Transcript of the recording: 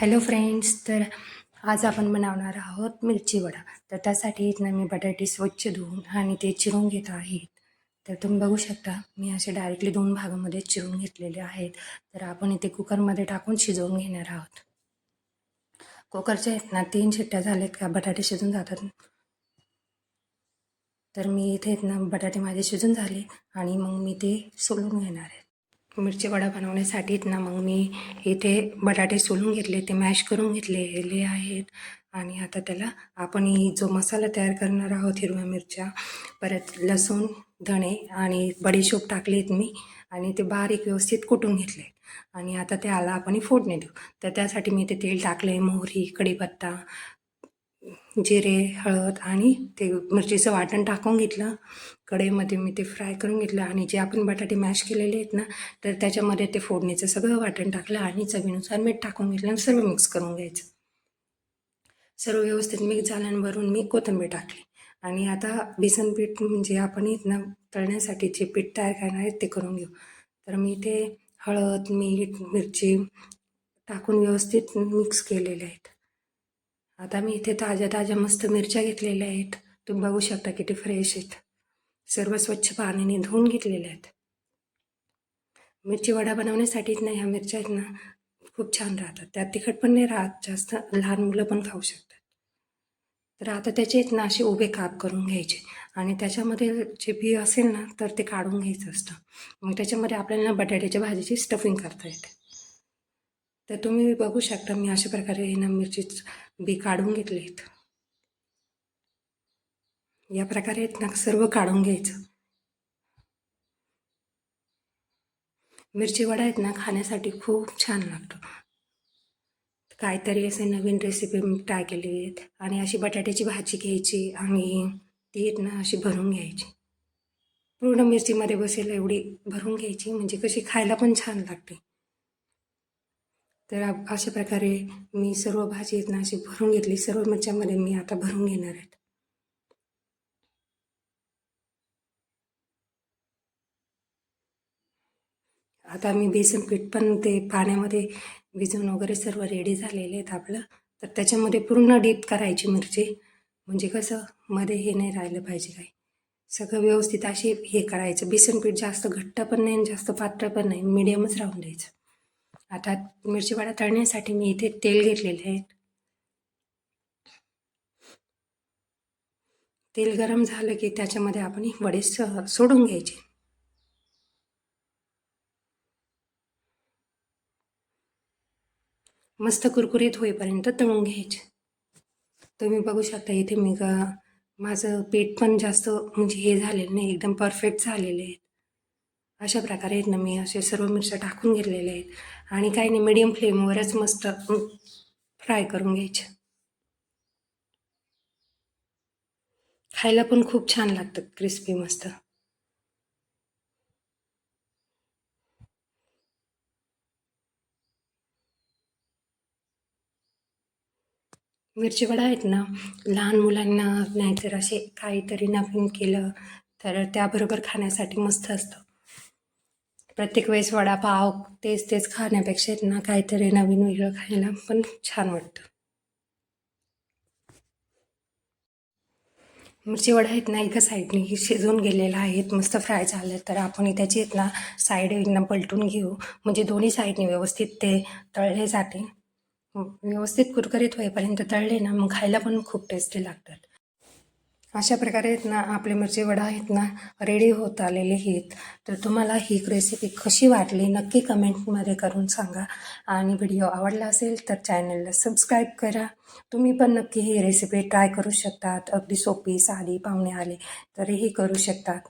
Hello friends तर आज आपण बनवणार आहोत मिरची वडा. तर त्यासाठी इथनं मी बटाटे स्वच्छ धुवून आणि ते चिरून घेत आहेत तर तुम्ही बघू शकता मी असे डायरेक्टली दोन भागामध्ये चिरून घेतलेले आहेत. तर आपण इथे कुकरमध्ये टाकून शिजवून घेणार आहोत. कुकरच्या आहेत ना तीन शिट्ट्या झाल्यात का? बटाटे शिजून जातात. तर मी इथे आहेत ना बटाटे माझे शिजून झाले आणि मग मी ते सोलून घेणार आहे. मिरची वडा बनवण्यासाठी ना मग मी इथे बटाटे सोलून घेतले ते मॅश करून घेतलेले आहेत. आणि आता त्याला आपण जो मसाला तयार करणार आहोत हिरव्या मिरच्या परत लसूण धणे आणि बडीशोप टाकलेत मी आणि ते बारीक व्यवस्थित कुटून घेतले आणि आता ते आला आपण फोडणे देऊ. तर त्यासाठी मी ते तेल टाकले मोहरी कढीपत्ता जिरे हळद आणि ते मिरचीचं वाटण टाकून घेतलं. कढईमध्ये मी ते फ्राय करून घेतलं आणि जे आपण बटाटे मॅश केलेले आहेत ना तर त्याच्यामध्ये ते फोडणीचं सगळं वाटण टाकलं आणि चवीनुसार मीठ टाकून घेतलं आणि सर्व मिक्स करून घ्यायचं. सर्व व्यवस्थित मिक्स झाल्यावरून मी कोथिंबीर टाकली. आणि आता बेसन पीठ म्हणजे आपण इथनं तळण्यासाठी जे पीठ तयार करणार आहेत ते करून घेऊ. तर मी ते हळद मीठ मिरची टाकून व्यवस्थित मिक्स केलेले आहेत. आता मी इथे ताज्या ताज्या मस्त मिरच्या घेतलेल्या आहेत. तुम्ही बघू शकता किती फ्रेश आहेत. सर्व स्वच्छ पाण्याने धुवून घेतलेल्या आहेत. मिरची वडा बनवण्यासाठीच ना ह्या मिरच्या आहेत ना खूप छान राहतात. त्यात तिखट पण नाही राहत जास्त लहान मुलं पण खाऊ शकतात. तर आता त्याचे ना असे उभे काप करून घ्यायचे. आणि त्याच्यामध्ये जे बी असेल ना तर ते काढून घ्यायचं असतं. मग त्याच्यामध्ये आपल्याला बटाट्याच्या भाजीची स्टफिंग करता येते. तर तुम्ही बघू शकता मी अशा प्रकारे ना मिरची बी काढून घेतलेत. या प्रकारे ना सर्व काढून घ्यायचं. मिरची वडा आहेत ना खाण्यासाठी खूप छान लागतो. काहीतरी असे नवीन रेसिपी मी ट्राय केली आहेत आणि अशी बटाट्याची भाजी घ्यायची आणि ती आहेत ना अशी भरून घ्यायची. पूर्ण मिरचीमध्ये बसेल एवढी भरून घ्यायची म्हणजे कशी खायला पण छान लागते. तर अशा प्रकारे मी सर्व भाजी आहेत ना अशी भरून घेतली. सर्व मिरच्यामध्ये मी आता भरून घेणार आहेत. आता मी बेसन पीठ पण ते पाण्यामध्ये भिजवून वगैरे सर्व रेडी झालेले आहेत आपलं. तर त्याच्यामध्ये पूर्ण डीप करायची मिरची. म्हणजे कसं? मध्ये हे नाही राहिलं पाहिजे काही. सगळं व्यवस्थित असे हे करायचं. बेसन पीठ जास्त घट्ट पण नाही आणि जास्त पातळ पण नाही. मिडियमच राहून द्यायचं. आता मिरची वडा तळण्यासाठी मी इथे तेल घेतलेले आहे. तेल गरम झालं की त्याच्यामध्ये आपण वडे सोडून घ्यायचे. मस्त कुरकुरीत होईपर्यंत तळून घ्यायचे. तुम्ही बघू शकता इथे मी माझं पीठ पण जास्त म्हणजे हे झालेलं नाही एकदम परफेक्ट झालेले आहेत अशा प्रकारे आहेत ना मी असे सर्व मिरच्या टाकून घेतलेले आहेत. आणि काही नाही मिडियम फ्लेमवरच मस्त फ्राय करून घ्यायचे. खायला पण खूप छान लागतात क्रिस्पी मस्त. मिरची वडा आहेत ना लहान मुलांना नाहीतर असे काहीतरी नवीन केलं तर त्याबरोबर खाण्यासाठी मस्त असतं. प्रत्येक वेळेस वडापाव तेच तेच खाण्यापेक्षा आहेत ना काहीतरी नवीन वेगळं खायला पण छान वाटतं. मिरची वडा आहेत ना एका साईडने शिजून गेलेला आहेत मस्त फ्राय झालं तर आपण त्याची आहेत ना साईड एकदम पलटून घेऊ. म्हणजे दोन्ही साईडने व्यवस्थित ते तळले जाते. व्यवस्थित कुरकुरीत होईपर्यंत तळले ना मग खायला पण खूप टेस्टी लागतात. अशा प्रकारे आहेत ना आपले मिरची वडा आहेत ना रेडी होत आलेले आहेत. तर तुम्हाला ही रेसिपी कशी वाटली नक्की कमेंटमध्ये करून सांगा. आणि व्हिडिओ आवडला असेल तर चॅनलला सबस्क्राईब करा. तुम्ही पण नक्की ही रेसिपी ट्राय करू शकतात. अगदी सोपी साधी पाहुणे आले तरीही करू शकतात.